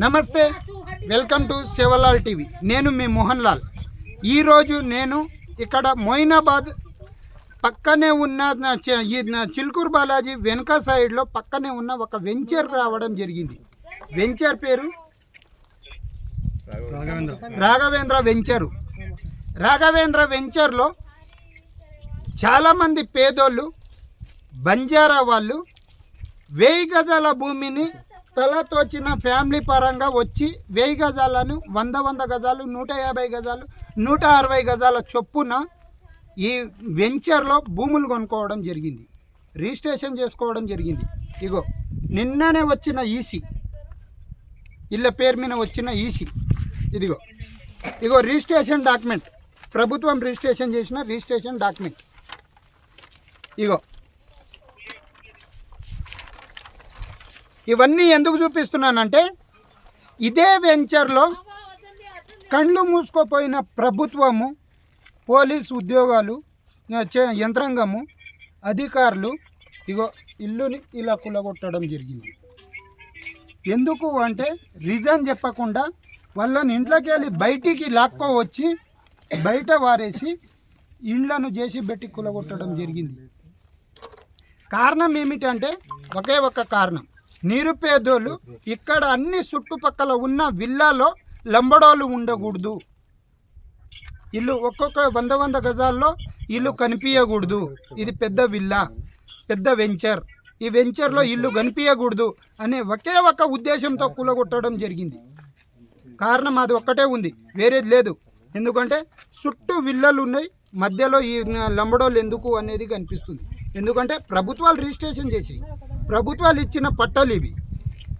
నమస్తే welcome to Shivlal TV. నేను మీ మోహన్ లాల్ ఈరోజు నేను ఇక్కడ మొయినాబాద్ పక్కనే ఉన్న ఈ చిల్కూరు చిలుకూరు బాలాజీ వెనుక సైడ్లో పక్కనే ఉన్న ఒక వెంచర్ రావడం జరిగింది. వెంచర్ పేరు? రాఘవేంద్ర వెంచరు. రాఘవేంద్ర వెంచర్లో చాలామంది పేదోళ్ళు బంజారా వాళ్ళు వెయ్యి గజాల భూమిని తలతోచిన ఫ్యామిలీ పరంగా వచ్చి వెయ్యి గజాలను వంద వంద గజాలు నూట యాభై గజాలు నూట అరవై గజాల చొప్పున ఈ వెంచర్లో భూములు కొనుక్కోవడం జరిగింది. రిజిస్ట్రేషన్ చేసుకోవడం జరిగింది. ఇగో నిన్ననే వచ్చిన ఈసీ. ఇళ్ళ పేరు మీద వచ్చిన ఈసీ. ఇదిగో ఇగో రిజిస్ట్రేషన్ డాక్యుమెంట్. ప్రభుత్వం రిజిస్ట్రేషన్ చేసిన రిజిస్ట్రేషన్ డాక్యుమెంట్. ఇగో ఇవన్నీ ఎందుకు చూపిస్తున్నానంటే ఇదే వెంచర్లో కళ్ళు మూసుకోపోయిన ప్రభుత్వము పోలీస్ ఉద్యోగాలు చే- యంత్రాంగము అధికారులు ఇగో ఇల్లుని ఇలా కులగొట్టడం జరిగింది. ఎందుకు అంటే రీజన్ చెప్పకుండా వాళ్ళని ఇంట్లోకి వెళ్ళి బయటికి లాక్కో వచ్చి బయట వారేసి ఇండ్లను చేసి పెట్టి కులగొట్టడం జరిగింది. కారణం ఏమిటంటే ఒకే ఒక్క కారణం. నిరుపేదోళ్ళు ఇక్కడ అన్ని చుట్టుపక్కల ఉన్న విల్లాలో లంబడోళ్ళు ఉండకూడదు. ఇల్లు ఒక్కొక్క వంద వంద గజాల్లో ఇల్లు కనిపించకూడదు ఇది పెద్ద విల్లా పెద్ద వెంచర్. ఈ వెంచర్లో ఇల్లు కనిపించకూడదు అనే ఒకే ఒక ఉద్దేశంతో కూలగొట్టడం జరిగింది. కారణం అది ఒక్కటే ఉంది వేరేది లేదు. ఎందుకంటే చుట్టూ విల్లలు ఉన్నాయి మధ్యలో ఈ లంబడోళ్ళు ఎందుకు అనేది కనిపిస్తుంది. ఎందుకంటే ప్రభుత్వాలు రిజిస్ట్రేషన్ చేసి ప్రభుత్వాలు ఇచ్చిన పట్టాలు ఇవి.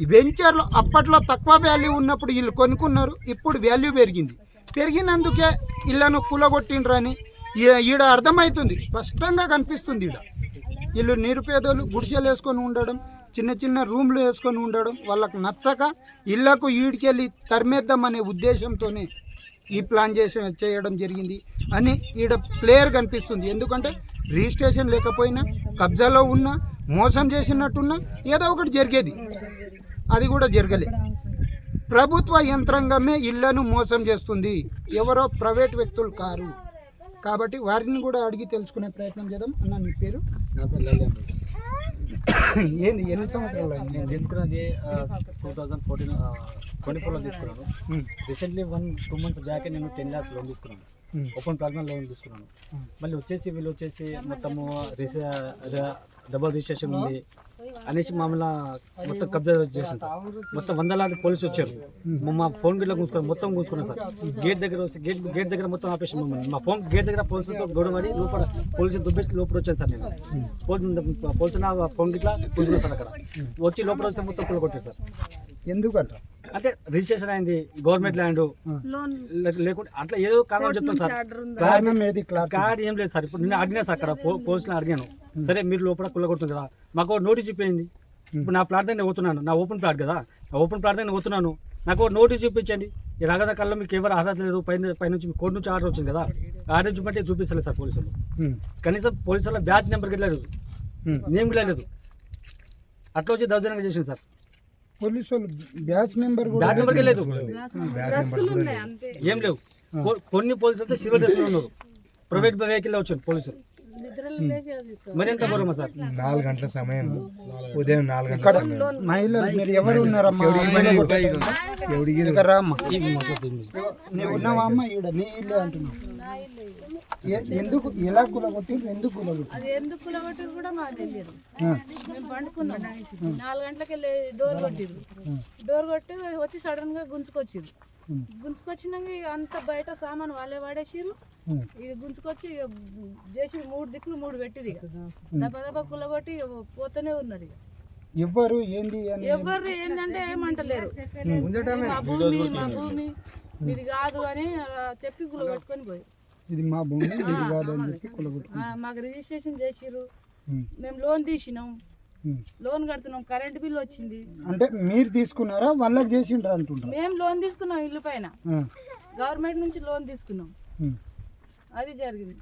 ఈ అప్పట్లో తక్కువ వాల్యూ ఉన్నప్పుడు వీళ్ళు కొనుక్కున్నారు ఇప్పుడు వాల్యూ పెరిగింది. పెరిగినందుకే ఇళ్ళను కూలగొట్టిండ్రని ఈడ అర్థమవుతుంది స్పష్టంగా కనిపిస్తుంది ఈడ. వీళ్ళు నిరుపేదలు గుడిసెలు వేసుకొని ఉండడం చిన్న చిన్న రూమ్లు వేసుకొని ఉండడం వాళ్ళకు నచ్చక ఇళ్ళకు ఈడికెళ్ళి తరిమేద్దాం అనే ఉద్దేశంతోనే ఈ ప్లాన్ చేసి చేయడం జరిగింది అని ఈడ ప్లేయర్ కనిపిస్తుంది. ఎందుకంటే రిజిస్ట్రేషన్ లేకపోయినా కబ్జాలో ఉన్నా మోసం చేసినట్టున్నా ఏదో ఒకటి జరిగేది. అది కూడా జరగలే. ప్రభుత్వ యంత్రాంగమే ఇళ్ళను మోసం చేస్తుంది. ఎవరో ప్రైవేట్ వ్యక్తులు కారు. కాబట్టి వారిని కూడా అడిగి తెలుసుకునే ప్రయత్నం చేద్దాం. అన్న నీ పేరు. ఏంది ఎన్ని సంవత్సరాలు నేను తీసుకున్నది టూ థౌజండ్ ఫోర్టీన్ ట్వంటీ ఫోర్లో తీసుకున్నాను. Recently one two months back నేను టెన్ ల్యాక్స్ లోన్ తీసుకున్నాను. ఓపెన్ ప్లాట్ఫామ్ లోన్ తీసుకున్నాను. మళ్ళీ వచ్చేసి వీళ్ళు వచ్చేసి మొత్తము రిసే డబుల్ రిజిస్ట్రేషన్ ఉంది అనేసి మామూలు మొత్తం కబ్జా చేసింది సార్. మొత్తం వందలాది పోలీసులు వచ్చారు. మా ఫోన్ గిట్ల కూర్చున్నారు మొత్తం కూర్చున్నారు సార్. గేట్ దగ్గర వచ్చి గేట్ గేట్ దగ్గర మొత్తం ఆపేసి మమ్మల్ని. మా ఫోన్ గేట్ దగ్గర పోలీసులతో గొడవడి లోపల పోలీసులు దుబ్బేసి లోపల వచ్చాను సార్ నేను. పోలీసు పోలీసు నా ఫోన్ గిట్ల కూర్చున్నారు సార్ అక్కడ. వచ్చి లోపల వస్తే మొత్తం కుల కొట్టారు సార్. ఎందుకంట? అంటే రిజిస్ట్రేషన్ అయింది గవర్నమెంట్ ల్యాండ్. లేకుంటే అట్లా ఏదో కారణం చెప్తాను సార్. కారణం ఏది? కార్డ్ ఏం లేదు సార్. ఇప్పుడు నేను అడిగినా సార్ అక్కడ పో- పోలీసులు అడిగాను. సరే మీరు లోపల కుల్లగొట్టుంది కదా. మాకు నోటీస్ ఇప్పింది ఇప్పుడు నా ప్లాట్ దగ్గర పోతున్నాను. నా ఓపెన్ ప్లాట్ కదా. నా ఓపెన్ ప్లాట్ దగ్గర పోతున్నాను. నాకు నోటీస్ చూపించండి. ఈ రగద కళ్ళ మీకు ఎవరు అర్హత లేదు. పైన పైనుంచి కోర్టు నుంచి ఆర్డర్ వచ్చింది కదా. ఆర్డర్ చూపంటే చూపిస్తలేదు సార్ పోలీసులు. కనీసం పోలీసుల బ్యాచ్ నెంబర్ గిట్లా లేదు ఉమ్. నేమ్ లేదు అట్లా వచ్చి దౌర్జన్యంగా చేసింది సార్. పోలీసు వాళ్ళు బ్యాచ్ నెంబర్ కూడా బ్యాచ్ నెంబర్ లేదు. ఏం లేవు. కొన్ని పోలీసులు అయితే సివిల్ డ్రెస్ ఉన్నారు. ప్రైవేట్ వెహికల్ వచ్చారు పోలీసులు. మరి ఎంత గౌరవమా సార్? నాలుగు గంటల సమయం. ఉదయం నాలుగు గంటల సమయం. మహిళలు మీరు ఎవరు ఉన్నారమ్మా? ఇక్కడ రామ్మా నీవు ఉన్నావా అమ్మ ఈడ? నీ ఇల్లే అంటున్నావు. ఎందుకు? ఎలా కులగొట్టి ఎందుకు కులగొట్టి అది ఎందుకు కులగొట్టారు కూడా మాకు తెలియదు. మేము పండుకున్నాం. నాలుగు గంటలకు వెళ్ళి డోర్ కొట్టిరు డోర్ కొట్టి వచ్చి సడన్గా గుంజుకొచ్చిరు గుంజుకొచ్చినాక ఇక అంత బయట సామాన్ వాళ్ళే వాడేసిరు ఇక గుంజుకొచ్చి ఇక చేసి మూడు దిక్కులు మూడు పెట్టిరు ఇక. దెబ్బ దెబ్బ కులగొట్టి పోతూనే ఉన్నారు ఇక. ఎవ్వరు ఏంది ఎవరు ఏంటంటే ఏమంటలేరు. మా భూమి మా భూమి ఇది కాదు అని చెప్పి కులగొట్టుకొని పోయి. ఇది మా భూమి ఇది కాదు అని చెప్పి కులగొట్టి ఆ, మాకు రిజిస్ట్రేషన్ చేసిర్రు. ఉమ్, మేము లోన్ తీసినాం. లోన్ కడుతున్నాం కరెంట్ బిల్ వచ్చింది. అంటే మీరు తీసుకున్నారా వాళ్ళకి చేసిండ్రా అంటుండ్రా? మేము లోన్ తీసుకున్నాం ఇల్లు పైన. గవర్నమెంట్ నుంచి లోన్ తీసుకున్నాం. అది జరిగింది.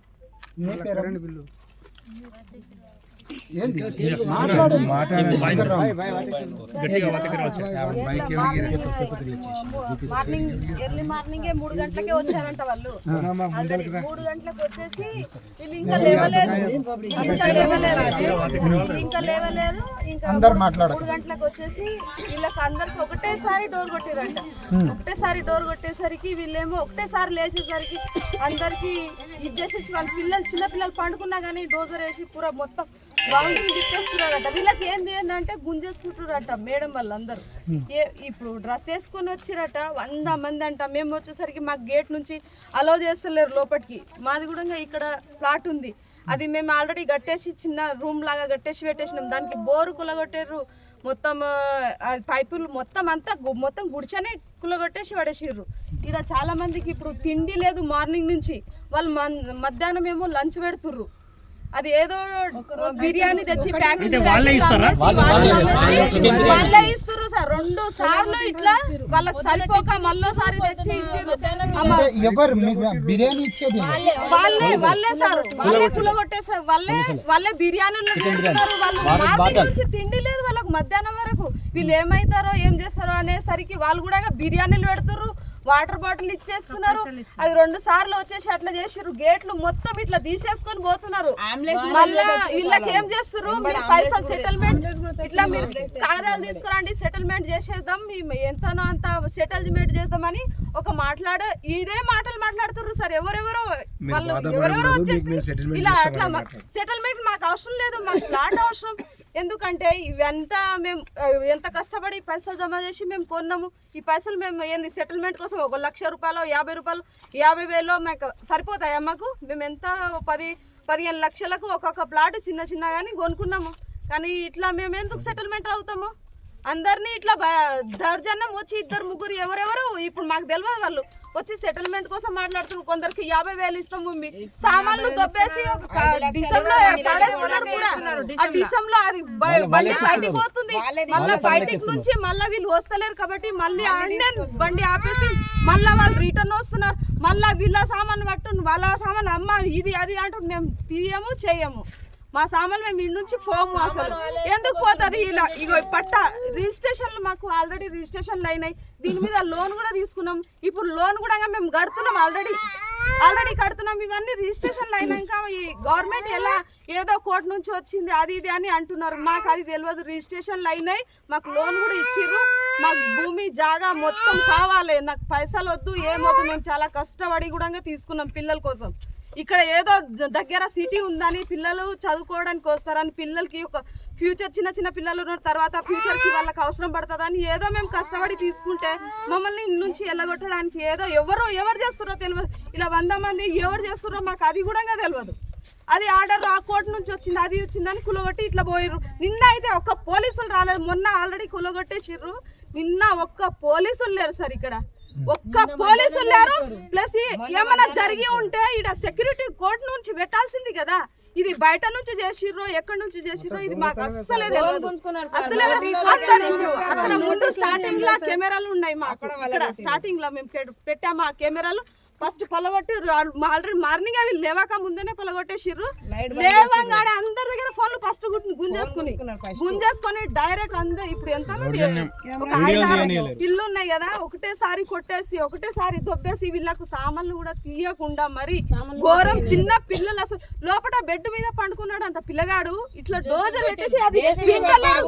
పేరు? బిల్లు. మార్నింగ్ ఎర్లీ మార్నింగ్ మూడు గంటలకే వచ్చారంట వాళ్ళు మూడు గంటలకు వచ్చేసి వీళ్ళు ఇంకా లేవలేదు ఇంకా లేవలేదు ఇంకా లేవలేదు ఇంకా. మూడు గంటలకు వచ్చేసి వీళ్ళకి అందరికి ఒకటేసారి డోర్ కొట్టిరంట ఒకటేసారి డోర్ కొట్టేసరికి వీళ్ళేమో ఒకటేసారి లేచేసరికి అందరికి ఇది చేసేసి వాళ్ళ పిల్లలు చిన్న పిల్లలు పండుకున్నా కానీ డోజర్ వేసి పూర మొత్తం రౌండింగ్ తిప్పేస్తున్నారట వీళ్ళకి ఏంది ఏంటంటే గుంజేసుకుంటున్నారట మేడం వాళ్ళందరూ. ఏ ఇప్పుడు డ్రెస్ వేసుకొని వచ్చిరట వంద మంది అంట. మేము వచ్చేసరికి మాకు గేట్ నుంచి అలో చేస్తలేరు లోపలికి మాది కూడా ఇక్కడ ప్లాట్ ఉంది. అది మేము ఆల్రెడీ కట్టేసి చిన్న రూమ్ లాగా కట్టేసి పెట్టేసినాం. దానికి బోరు కులగొట్టారు. మొత్తం పైపులు మొత్తం అంతా మొత్తం గుడిచనే కులగొట్టేసి పడేసిర్రు. ఇక్కడ చాలా మందికి ఇప్పుడు తిండి లేదు మార్నింగ్ నుంచి. వాళ్ళు మధ్యాహ్నం ఏమో లంచ్ పెడుతుర్రు. అది ఏదో బిర్యానీ తెచ్చి ప్యాకెట్ వాళ్ళే ఇస్తారా? వాళ్ళే ఇస్తారు. సార్. రెండు సార్లు ఇట్లా వాళ్ళకి సరిపోక మళ్ళోసారి తెచ్చి ఇచ్చారు అంటే ఎవరు మీకు బిర్యానీ ఇచ్చేది? వాళ్ళే వాళ్ళే. సార్. వాళ్ళే కులగొట్టేసారు వాళ్ళే వాళ్ళే బిర్యానీలు వాళ్ళు తిండి లేదు వాళ్ళకి మధ్యాహ్నం వరకు. వీళ్ళు ఏమైతారో ఏం చేస్తారో అనేసరికి వాళ్ళు కూడా బిర్యానీలు పెడుతుర్రు. వాటర్ బాటిల్ ఇచ్చేస్తున్నారు. అది రెండు సార్లు వచ్చేసి అట్లా చేసిర్రు. గేట్లు మొత్తం ఇట్లా తీసేసుకొని పోతున్నారు. మళ్ళా వీళ్ళకి ఏం చేస్తారు మీరు పైసలు సెటిల్మెంట్ ఇట్లా మీరు కాగితాలు తీసుకురండి సెటిల్మెంట్ చేసేద్దాం. మేము ఎంతనో అంత సెటిల్మెంట్ చేద్దామని ఒక మాట్లాడ. ఇదే మాటలు మాట్లాడుతున్నారు సార్. ఎవరెవరో వాళ్ళు ఎవరెవరో వచ్చేసి ఇలా అట్లా సెటిల్మెంట్ మాకు అవసరం లేదు. మాకు ప్లాట్ అవసరం. ఎందుకంటే ఇవంతా మేము ఎంత కష్టపడి పైసలు జమ చేసి మేము కొన్నాము ఈ పైసలు మేము ఏంది సెటిల్మెంట్ కోసం ఒక లక్ష రూపాయలు యాభై రూపాయలు యాభై వేలు మాకు సరిపోతాయా మాకు? మేము ఎంత పది పదిహేను లక్షలకు ఒక్కొక్క ప్లాట్ చిన్న చిన్న కానీ కొనుక్కున్నాము. కానీ ఇట్లా మేము ఎందుకు సెటిల్మెంట్ అవుతాము? అందరినీ ఇట్లా దౌర్జన్యం వచ్చి ఇద్దరు ముగ్గురు ఎవరెవరు? ఇప్పుడు మాకు తెలియదు వాళ్ళు. వచ్చి సెటిల్మెంట్ కోసం మాట్లాడుతున్నారు. కొందరికి యాభై వేలు ఇస్తాము మీ సామాన్లు దొబ్బేసి పడేస్తున్నారు కూడా. ఆ అది బండి బయటికి పోతుంది మళ్ళీ బయటికి నుంచి మళ్ళీ వీళ్ళు వస్తలేరు కాబట్టి మళ్ళీ ఆడనే బండి ఆపేసి మళ్ళీ వాళ్ళు రిటర్న్ వస్తున్నారు. మళ్ళీ వీళ్ళ సామాన్ పట్టు వాళ్ళ సామాన్ అమ్మ ఇది అది అంటూ మేము తీయము చేయము. మా సామాన్లు మేము ఇంటి నుంచి పోము అసలు. ఎందుకు పోతుంది ఇలా? ఇగో పట్ట రిజిస్ట్రేషన్లు మాకు ఆల్రెడీ రిజిస్ట్రేషన్లు అయినాయి. దీని మీద లోన్ కూడా తీసుకున్నాం. ఇప్పుడు లోన్ కూడా మేము కడుతున్నాం ఆల్రెడీ. ఆల్రెడీ కడుతున్నాం. ఇవన్నీ రిజిస్ట్రేషన్లు అయినాక ఈ గవర్నమెంట్ ఎలా ఏదో కోర్టు నుంచి వచ్చింది అది ఇది అని అంటున్నారు. మాకు అది తెలియదు. రిజిస్ట్రేషన్లు అయినాయి. మాకు లోన్ కూడా ఇచ్చిర్రు. మాకు భూమి జాగా మొత్తం కావాలి. నాకు పైసలు వద్దు ఏమొద్దు మేము చాలా కష్టపడి కూడా తీసుకున్నాం పిల్లల కోసం. ఇక్కడ ఏదో దగ్గర సిటీ ఉందని పిల్లలు చదువుకోవడానికి వస్తారని పిల్లలకి ఒక ఫ్యూచర్ చిన్న చిన్న పిల్లలు ఉన్న తర్వాత ఫ్యూచర్కి వాళ్ళకి అవసరం పడుతుందని ఏదో మేము కష్టపడి తీసుకుంటే మమ్మల్ని నుంచి ఎల్లగొట్టడానికి ఏదో ఎవరు ఎవరు చేస్తారో తెలియదు ఇలా వంద మంది ఎవరు చేస్తారో మాకు అది కూడా తెలియదు అది ఆర్డర్ ఆ కోర్టు నుంచి వచ్చింది అది వచ్చిందని కులగొట్టి ఇట్లా పోయిర్రు. నిన్న అయితే ఒక్క పోలీసులు రాలేదు. మొన్న ఆల్రెడీ కులగొట్టేసిర్రు. నిన్న ఒక్క పోలీసులు లేరు సార్ ఇక్కడ. ఒక్క పోలీసులు లేరు. ప్లస్ ఏమైనా జరిగి ఉంటే ఇక్కడ సెక్యూరిటీ కోర్టు నుంచి పెట్టాల్సింది కదా. ఇది బయట నుంచి చేసిర్రో ఎక్కడి నుంచి చేసిర్రో ఇది మాకు అస్సలే తెలియదు. అస్సలే అందరు ఇప్పుడు అక్కడ ముందు స్టార్టింగ్లో కెమెరాలు ఉన్నాయి మాకు. ఇక్కడ స్టార్టింగ్లో మేము పెట్- పెట్టాము ఆ కెమెరాలు. ఫస్ట్ పొలగొట్టి ఆల్రెడీ మార్నింగ్ అవి లేవాక ముందేనే పొలగొట్టేసిర్రు. లేవంగానే అందరి దగ్గర ఫోన్లు ఫస్ట్ గుంజేసుకుని గుంజేసుకొని డైరెక్ట్ అందరు ఇప్పుడు ఎంత మంది ఒక ఐదారు ఇల్లు ఉన్నాయి కదా ఒకటేసారి కొట్టేసి ఒకటేసారి దొబ్బేసి వీళ్ళకు సామాన్లు కూడా తీయకుండా మరి ఘోరం చిన్న పిల్లలు అసలు లోపల బెడ్ మీద పండుకున్నాడు అంట పిల్లగాడు. ఇట్లా డోజర్ పెట్టేసి అది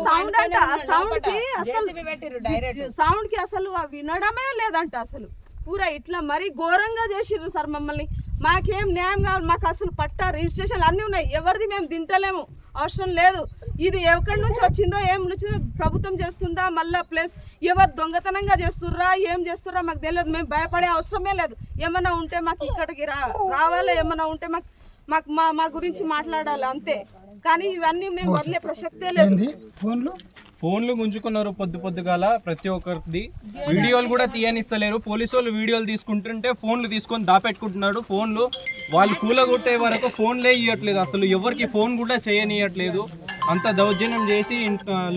సౌండ్ అంట. సౌండ్కి అసలు సౌండ్కి అసలు ఆ వినడమే లేదంట అసలు. పూరా ఇట్లా మరీ ఘోరంగా చేసిర్రు సార్ మమ్మల్ని. మాకేం న్యాయం కావాలి మాకు అసలు పట్టా రిజిస్ట్రేషన్ అన్నీ ఉన్నాయి. ఎవరిది మేము తింటలేము. అవసరం లేదు. ఇది ఎక్కడి నుంచి వచ్చిందో ఏం నుంచి ప్రభుత్వం చేస్తుందా మళ్ళీ ప్లస్ ఎవరు దొంగతనంగా చేస్తుర్రా ఏం చేస్తుర్రా మాకు తెలియదు. మేము భయపడే అవసరమే లేదు. ఏమన్నా ఉంటే మాకు ఇక్కడికి రా రావాలి. ఏమన్నా ఉంటే మాకు మాకు మా మా గురించి మాట్లాడాలి అంతే. కానీ ఇవన్నీ మేము వదిలే ప్రసక్తే లేదు. ఫోన్లు? ఫోన్లు గుంజుకున్నారు పొద్దు పొద్దుగాల ప్రతి ఒక్కరిది. వీడియోలు కూడా తీయనిస్తలేరు. పోలీసు వాళ్ళు వీడియోలు తీసుకుంటుంటే ఫోన్లు తీసుకొని దాపెట్టుకుంటున్నాడు ఫోన్లు వాళ్ళు కూలగొట్టే వరకు ఫోన్లే ఇవ్వట్లేదు అసలు ఎవరికి ఫోన్ కూడా చేయనియట్లేదు అంత దౌర్జన్యం చేసి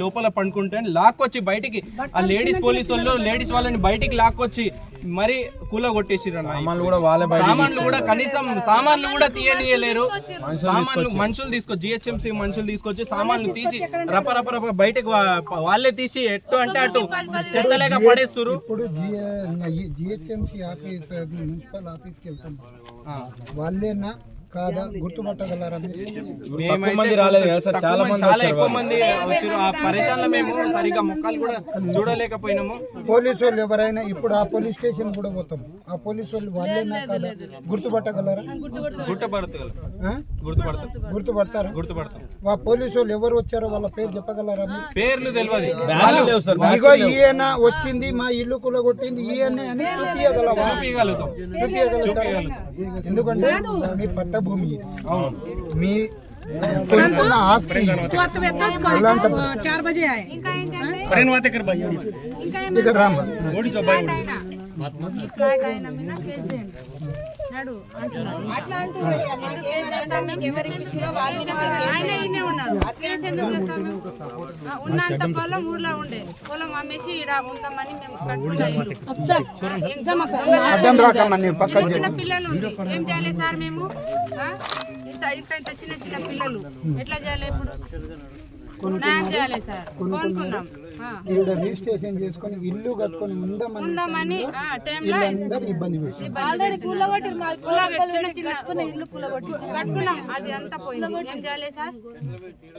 లోపల పండుకుంటే లాక్కొచ్చి బయటికి. ఆ లేడీస్ పోలీసు వాళ్ళు లేడీస్ వాళ్ళని బయటికి లాక్కొచ్చి మరి కూల కొట్టేసిర్రు అన్న సామాన్లు కూడా వాళ్ళే బయట సామాన్లు కూడా కనీసం సామాన్లు కూడా తీయనీయలేరు. సామాన్లు మనుషులు తీసుకొచ్చి జిహెచ్ఎంసీ మనుషులు తీసుకొచ్చి సామాన్లు తీసి రప రప రప బయటకు వాళ్ళే తీసి ఎట్టు అంటే అటు చెత్తలేక పడేస్తురు ఇప్పుడు జిహెచ్ఎంసీ ఆఫీస్ మున్సిపల్ ఆఫీస్కి వెళ్తున్నాం. వాళ్ళేనా కాదా? గుర్తుపట్టగలరా మంది రాలేదు కదా సార్ చాలా మంది చాలా వచ్చారు ఎక్కువ మంది వచ్చారు. ఆ మేము సరిగా ముఖాలు కూడా చూడలేకపోయినాము. పోలీసు వాళ్ళు ఎవరైనా ఇప్పుడు ఆ పోలీస్ స్టేషన్ కూడా పోతాం. ఆ పోలీసు వాళ్ళు వాళ్ళేనా కాదా? గుర్తుపట్టగలరా? గుర్తుపడతారు. ఆ పోలీసు వాళ్ళు ఎవరు వచ్చారో వాళ్ళ పేరు చెప్పగలరా మీరు? పేర్లు తెలియదు ఇగో ఈయన వచ్చింది మా ఇల్లు కూలగొట్టింది ఈయన అని చూపించగలవా చూపించగలుగుతాం చూపించగలుగుతారా ఎందుకంటే మీ పట్టభూమి. ఇది. మీ కొనుక్కున్న ఆస్తి. నడు అంటున్నాడు. ఎందుకు కేసు వేస్తాం మేము? ఎవరికి వాళ్ళు ఆయన ఉన్నారు ఉన్నంత పొలం ఊర్లో ఉండే పొలం అమ్మేసి ఈడ ఉంటామని మేము చిన్న పిల్లలు ఉంది. ఏం చేయాలి సార్ మేము? ఇంత ఇంత ఇంత చిన్న చిన్న పిల్లలు. ఎట్లా చేయాలి ఇప్పుడు? న్యాయం చేయాలి సార్. కొనుక్కున్నాం రిజిస్ట్రేషన్ చేసుకొని ఇల్లు కట్టుకొని ఉందామని ఉందామని ఆ టైంలో ఇబ్బంది ఆల్రెడీ కూలగొట్టి చిన్న చిన్న ఇల్లు కూలగొట్టి కట్టుకున్నాం అది అంతా పోయింది. ఏం చేయాలి సార్?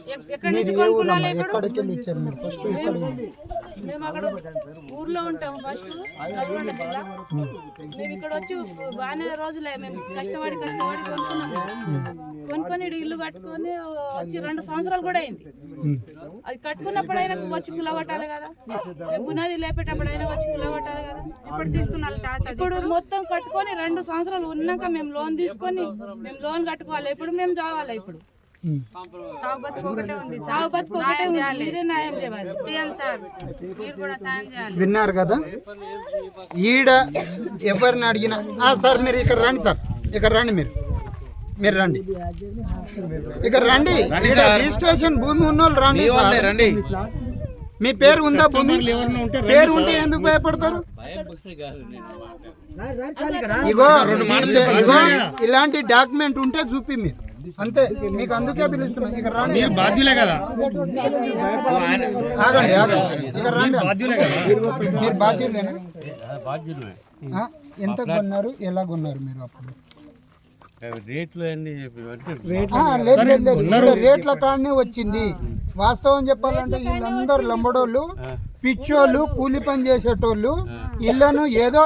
ఎక్- ఎక్కడి నుంచి ఏ ఊరమ్మా కొనుక్కున్నాలి ఇప్పుడు? ఎక్కడికి వెళ్ళి వచ్చారు మీరు? ఫస్ట్ ఇక్కడ మేము అక్కడ ఊర్లో ఉంటాం ఫస్ట్ నల్గొండ జిల్లా. మేము ఇక్కడ వచ్చి బాగానే రోజులే మేము కష్టపడి కష్టపడి కొనుక్కున్నాం. కొనుక్కొని ఈడ ఇల్లు కట్టుకొని వచ్చి రెండు సంవత్సరాలు కూడా అయింది. అది కట్టుకున్నప్పుడు అయినా వచ్చి కుల కదా? బునాది లేపేటప్పుడు అయినా వచ్చి కదా? ఇప్పుడు తీసుకున్నారు తాత అది. ఇప్పుడు మొత్తం కట్టుకొని రెండు సంవత్సరాలు ఉన్నాక మేము లోన్ తీసుకొని మేము లోన్ కట్టుకోవాలి. ఇప్పుడు మేము రావాలి ఇప్పుడు? సాగు బతుకు ఒకటే ఉంది సార్. సాగు బతుకు ఒకటే ఉంది. మీరే న్యాయం చేయాలి. సీఎం సార్ మీరు కూడా సాయం చేయాలి. విన్నారు కదా? ఈడ ఎవరిని అడిగినా ఆ, సార్ మీరు ఇక్కడ రండి సార్. ఇక్కడ రండి మీరు. మీరు రండి. ఇక్కడ రండి. ఈడ రిజిస్ట్రేషన్ భూమి ఉన్న వాళ్ళు రండి సార్. రండి. మీ పేరు ఉందా భూమి? పేరు ఉంటే ఎందుకు భయపడతారు? ఇగో ఇగో ఇలాంటి డాక్యుమెంట్ ఉంటే చూపి మీరు. అంతే మీకు అందుకే పిలుస్తున్నాం. ఇక రండి. బాధ్యులే కదా. ఆగండి ఆగండి. ఇక రండి. మీరు బాధ్యులేనా? ఆ, ఎంత కొన్నారు? ఎలా కొన్నారు మీరు అప్పుడు? రేట్లు కాడనే వచ్చింది. వాస్తవం చెప్పాలంటే వీళ్ళందరూ లంబడోళ్ళు పిచ్చోళ్ళు కూలి పని చేసేటోళ్ళు ఇళ్ళను ఏదో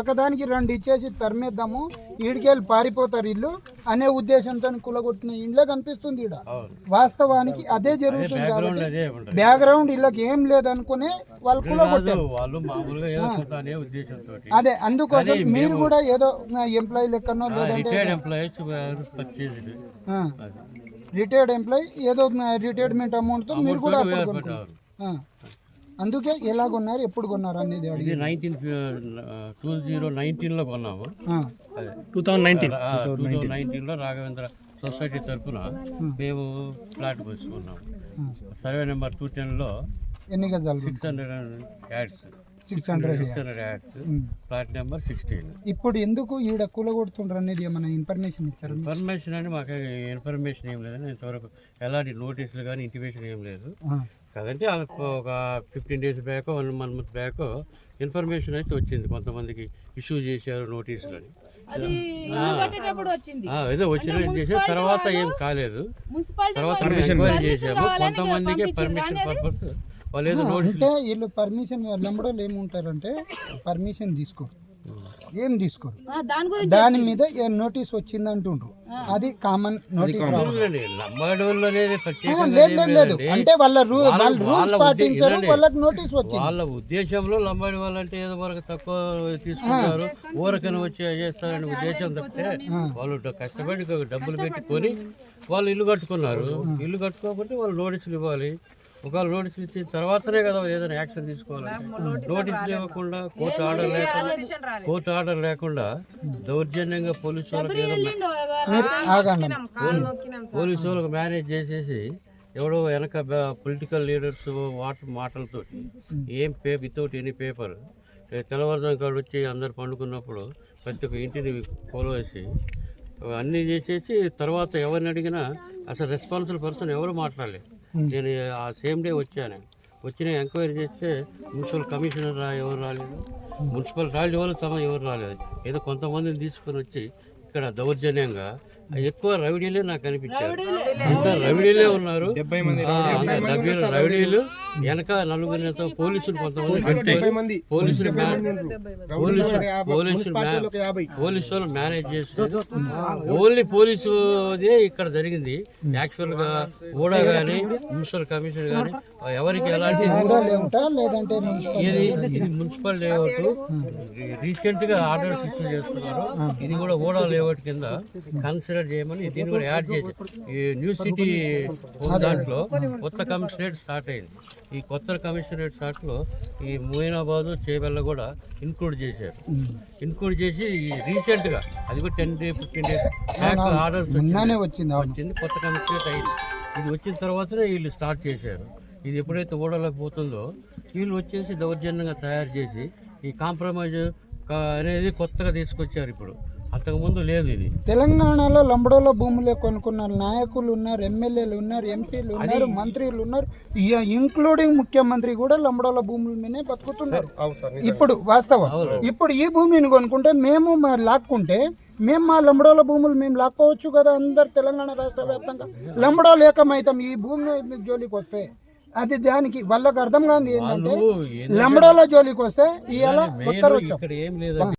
ఒకదానికి రెండు ఇచ్చేసి తరిమేద్దాము ఈడికెళ్ళి పారిపోతారు ఇల్లు అనే ఉద్దేశంతో కులగొట్టిన ఇండ్లే కనిపిస్తుంది ఈడ. వాస్తవానికి అదే జరుగుతుంది కాబట్టి అదే ఉంటుంది. బ్యాక్గ్రౌండ్ ఇళ్ళకి ఏం లేదనుకునే వాళ్ళు కులగొట్టారు. అదే అందుకోసం మీరు కూడా ఏదో ఎంప్లాయీ లెక్కనో లేదంటే retired employees purchased retired employee ఏదో రిటైర్మెంట్ అమౌంట్తో మీరు కూడా. అందుకే ఎలా కొన్నారు ఎప్పుడు కొన్నారు అనేది ఇది అడిగి నైన్టీన్ టూ జీరో నైన్టీన్లో కొన్నాము. Two thousand nineteen two thousand నైన్టీన్లో రాఘవేంద్ర సొసైటీ తరఫున మేము ఫ్లాట్ తీసుకున్నాము సర్వే నెంబర్ టూ టెన్లో ఎన్ని గజాలు six hundred yards. Six hundred six hundred yards. Flat number sixteen ఇప్పుడు ఎందుకు ఈడ కూలగొడుతుండ్రు అనేది ఏమైనా ఇన్ఫర్మేషన్ ఇచ్చారు ఇన్ఫర్మేషన్ అని మాకు ఇన్ఫర్మేషన్ ఏం లేదని ఇంతవరకు ఎలాంటి నోటీసులు కానీ ఇంటిమేషన్ ఏం లేదు. కదంటే వాళ్ళకు ఒక fifteen days back one one month back information అయితే వచ్చింది కొంతమందికి ఇష్యూ చేశారు నోటీసులు అని అది ఇల్లు కట్టేటప్పుడు వచ్చింది. ఆ, ఏదో వచ్చిన చేసాం తర్వాత ఏం కాలేదు. మున్సిపాలిటీ తర్వాత ఎంక్వైరీ కావాలని కొంతమందికి. పర్మిషన్ పర్పస్ వాళ్ళు ఏదో నోటీసులు అంటే వీళ్ళు పర్మిషన్ లంబడోళ్ళు ఏముంటారంటే పర్మిషన్ తీసుకోరు ఏం తీసుకోరు? ఆ, దాని మీద ఏ నోటీస్ వచ్చింది అంటుండ్రు అది కామన్ నోటీస్ లేదు. లేదు లేదు. అంటే వాళ్ళ రూ వాళ్ళ- రూల్స్ పాటించారు వాళ్ళకి నోటీస్ వచ్చింది. వాళ్ళ ఉద్దేశంలో లంబాడి వాళ్ళంటే ఏదో మనకు తక్కువ తీసుకుంటారు. ఊరకని వచ్చి చేస్తారనే ఉద్దేశం తప్పితే వాళ్ళు కష్టపడి డబ్బులు పెట్టుకొని వాళ్ళు ఇల్లు కట్టుకున్నారు. ఇల్లు కట్టుకోకపోతే వాళ్ళు నోటీసులు ఇవ్వాలి. ఒకవేళ నోటీసులు ఇచ్చిన తర్వాతనే కదా ఏదైనా యాక్షన్ తీసుకోవాలి నోటీసులు ఇవ్వకుండా కోర్టు ఆర్డర్ లేకుండా కోర్టు ఆర్డర్ లేకుండా దౌర్జన్యంగా పోలీసు వాళ్ళకి పోలీసు వాళ్ళకి మేనేజ్ చేసేసి ఎవడో వెనక పొలిటికల్ లీడర్స్ వాటర్ మాటలతోటి ఏం పే వితౌట్ ఎనీ పేపర్ ఏ తెల్లవారుజాము కాడ వచ్చి అందరు పండుకున్నప్పుడు ప్రతి ఒక్క ఇంటిని కొలవేసి అన్నీ చేసేసి తర్వాత ఎవరిని అడిగినా అసలు రెస్పాన్సిబుల్ పర్సన్ ఎవరు మాట్లాడలేదు. నేను ఆ సేమ్ డే వచ్చాను. వచ్చిన ఎంక్వైరీ చేస్తే మున్సిపల్ కమిషనర్ రా ఎవరు రాలేదు. మున్సిపల్ రాళ్ళు ఎవరు తమ ఎవరు రాలేదు. ఏదో కొంతమందిని తీసుకొని వచ్చి ఇక్కడ దౌర్జన్యంగా ఎక్కువ రౌడీలే నాకు అనిపించారు. అంత రౌడీలే ఉన్నారు. డబ్బీలు రౌడీలు. వెనక నలుగురితో పోలీసులు కొంతమంది పోలీసులు పోలీసులు మేనేజ్ చేస్తారు ఓన్లీ పోలీసు ఇక్కడ జరిగింది. యాక్చువల్గా కూడా కానీ మున్సిపల్ కమిషనర్ కానీ ఎవరికి ఎలాంటి ఇది ఇది మున్సిపల్ లేఅవుట్. రీసెంట్గా ఆర్డర్స్ ఇష్యూ చేస్తున్నారు ఇది కూడా ఓడా లేఅవుట్ కింద కన్సిడర్ చేయమని దీన్ని కూడా యాడ్ చేసి ఈ న్యూ సిటీ దాంట్లో కొత్త కమిషనరేట్ స్టార్ట్ అయింది. ఈ కొత్త కమిషనరేట్ స్టార్ట్లో ఈ మోయినాబాద్ చేవెళ్ళ కూడా ఇన్క్లూడ్ చేశారు. ఇన్క్లూడ్ చేసి రీసెంట్గా అది కూడా ten day fifteen days back orders నిన్ననే వచ్చింది. వచ్చింది కొత్త కమిషనరేట్ అయింది. ఇది వచ్చిన తర్వాతనే వీళ్ళు స్టార్ట్ చేశారు. ఇది ఎప్పుడైతే ఓడలోకి పోతుందో వీళ్ళు వచ్చేసి దౌర్జన్యంగా తయారు చేసి ఈ కాంప్రమైజ్ అనేది కొత్తగా తీసుకొచ్చారు ఇప్పుడు. అంతకుముందు లేదు ఇది. తెలంగాణలో లంబడోల భూములే కొనుక్కున్న నాయకులు ఉన్నారు ఎమ్మెల్యేలు ఉన్నారు ఎంపీలు ఉన్నారు మంత్రులు ఉన్నారు. ఇయ- ఇంక్లూడింగ్ ముఖ్యమంత్రి కూడా లంబడోల భూముల మీదే బతుకుతున్నారు. ఇప్పుడు వాస్తవం. ఇప్పుడు ఈ భూమిని కొనుక్కుంటే మేము లాక్కుంటే మేము మా లంబడోల భూములు మేము లాక్కోవచ్చు కదా అందరు తెలంగాణ రాష్ట్ర వ్యాప్తంగా? లంబడోలు ఏకమైతాం ఈ భూమి జోలికి వస్తే? అది దానికి వాళ్ళకి అర్థం కాదు ఏంటంటే లంబడోల జోలికి వస్తే వచ్చాం. ఇక్కడ ఏం లేదు